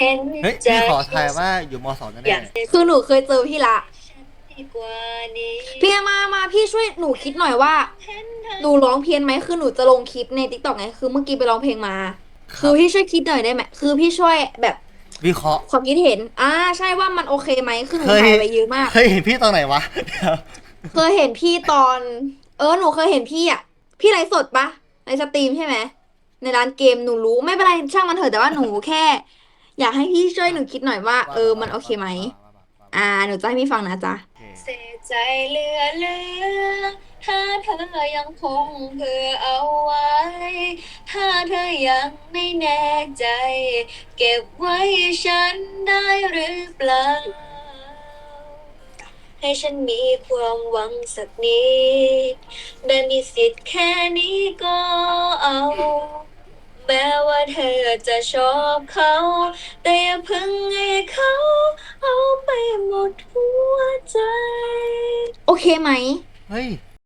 เห็นเฮ้ยใจพี่ขอทายว่าอยู่มสองอแน่ยากๆคือหนูเคยเจอพี่ละดีกว่านี้พี่มามาพี่ช่วยหนูคิดหน่อยว่าเห็นเธอหนูร้องเพี้ยนไหมคือหนูจะลงคลิปในทิกตอกไง คือเมื่อกี้ไปร้องเพลงมา คือพี่ช่วยคิดหน่อยได้ไหมคือพี่ช่วยแบบวิเคราะห์ความคิดเห็น อ่า ใช่ว่ามันโอเคไหมคือหนูเคยถ่ายไปเยอะมาก เคยเห็นพี่ตอนไหนวะเดี๋ยวเคยเห็นพี่ตอน เออ หนูเคยเห็นพี่อะ พี่ไลฟ์สดปะในสตรีมใช่ไหม ในร้านเกมหนูรู้ ไม่เป็นไรช่างมันเถอะแต่ว่าหนูแค่ อยากให้พี่ช่วยหนูคิดหน่อยว่า เออมันโอเคไหม อ่า หนูจะให้พี่ฟังนะจ๊ะโอเคเสียใจเหลือเหลือ ถ้าเธอยังคงเพื่อเอาไว้ ถ้าเธอยังไม่แน่ใจ เก็บไว้ให้ฉันได้หรือเปล่า ให้ฉันมีความหวังสักนิดได้มีสิทธิ์แค่นี้ก็เอาแม้ว่า เธอจะชอบเขา แต่อย่าเพิ่งให้เขาเอาไปหมดหัวใจ โอเคไหม เฮ้ย